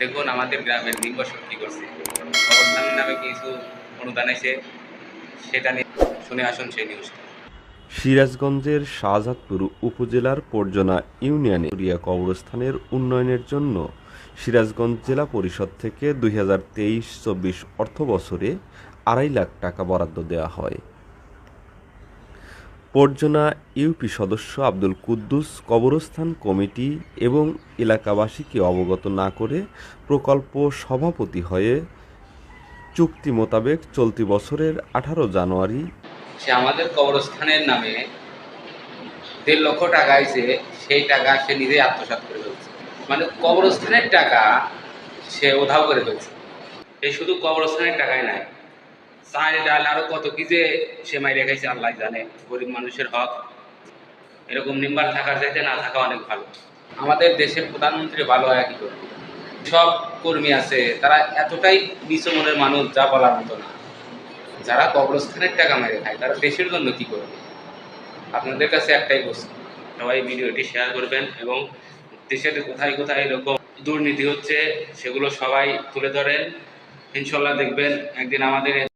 দেখুন, আমাদের গ্রামের নির্বাসন কী করছে। কবরস্থানের নামে কিছু অনুদান এসে সেটা নিয়ে শুনে আসুন সেই নিউজটা সিরাজগঞ্জের শাহজাদপুর উপজেলার পর্জনা ইউনিয়নে উরিয়া কবরস্থানের উন্নয়নের জন্য সিরাজগঞ্জ জেলা পরিষদ থেকে দুই হাজার তেইশ চব্বিশ অর্থ বছরে আড়াই লাখ টাকা বরাদ্দ দেওয়া হয়। পর্জনা ইউপি সদস্য আব্দুল কুদ্দুস কবরস্থান কমিটি এবং এলাকাবাসীকে অবগত না করে প্রকল্প সভাপতি হয়ে চুক্তি মোতাবেক চলতি বছরের আঠারো জানুয়ারি সে আমাদের কবরস্থানের নামে দেড় লক্ষ টাকা আইছে সেই টাকা সে নিজে আত্মসাৎ করে ফেলছে। মানে কবরস্থানের টাকা সে উধাও করে ফেলছে। এই শুধু কবরস্থানের টাকাই নাই চাল ডাল আরও কত কি যে সে মাইরে খাইছে, আল্লাহ জানে। গরিব মানুষের হক। এরকম নিম্বার থাকার চাইতে না থাকা অনেক ভালো। আমাদের দেশের প্রধানমন্ত্রী ভালো হয় কি সব কর্মী আছে, তারা এতটাই নিচু মানুষ, যা বলার মতো না। যারা কবরস্থানের টাকা মেরে খায়, তারা দেশের জন্য কি করবে আপনাদের কাছে একটাই প্রশ্ন। সবাই ভিডিওটি শেয়ার করবেন এবং দেশের কোথায় কোথায় এরকম দুর্নীতি হচ্ছে, সেগুলো সবাই তুলে ধরেন। ইনশাল্লাহ দেখবেন একদিন আমাদের